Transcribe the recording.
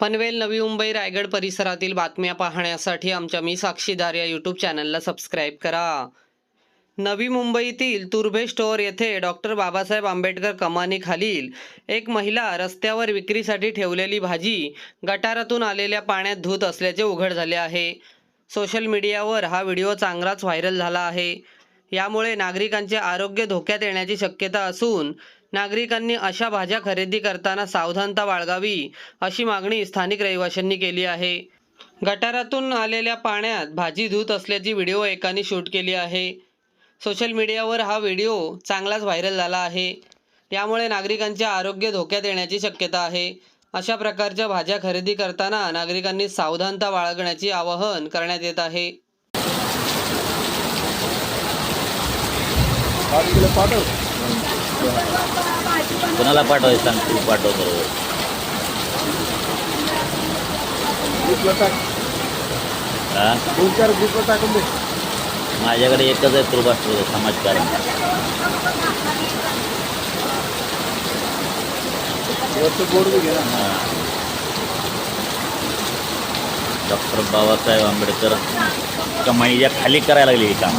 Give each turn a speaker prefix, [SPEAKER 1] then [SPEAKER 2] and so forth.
[SPEAKER 1] पनवेल नवी मुंबई रायगड परिसरातील बातम्या पाहण्यासाठी आमच्या मी साक्षीदार या यूट्यूब चॅनलला सबस्क्राईब करा. नवी मुंबईतील तुर्भे स्टोअर येथे डॉक्टर बाबासाहेब आंबेडकर कमानीखालील एक महिला रस्त्यावर विक्रीसाठी ठेवलेली भाजी गटारातून आलेल्या पाण्यात धुत असल्याचे उघड झाले आहे. सोशल मीडियावर हा व्हिडिओ चांगलाच व्हायरल झाला आहे. यामुळे नागरिकांचे आरोग्य धोक्यात येण्याची शक्यता असून नागरिकांनी अशा भाज्या खरेदी करताना सावधानता बाळगावी अशी मागणी स्थानिक रहिवाशांनी केली आहे. गटारातून आलेल्या पाण्यात भाजी धुत असल्याची व्हिडिओ एकाने शूट केली आहे. सोशल मीडियावर हा व्हिडिओ चांगलाच व्हायरल झाला आहे. यामुळे नागरिकांचे आरोग्य धोक्यात येण्याची शक्यता आहे. अशा प्रकारच्या भाज्या खरेदी करताना नागरिकांनी सावधानता बाळगण्याचे आवाहन करण्यात येत आहे.
[SPEAKER 2] पाठव
[SPEAKER 3] कोणाला पाठवायचं सांग तू पाठव बरोबर.
[SPEAKER 2] ग्रुपला दोन चार ग्रुपला टाकून दे
[SPEAKER 3] माझ्याकडे एकच आहे कृपास्त्र समाजकारण.
[SPEAKER 2] वरचं
[SPEAKER 3] डॉक्टर बाबासाहेब आंबेडकर कमाईच्या खाली करायला लागली ही काम.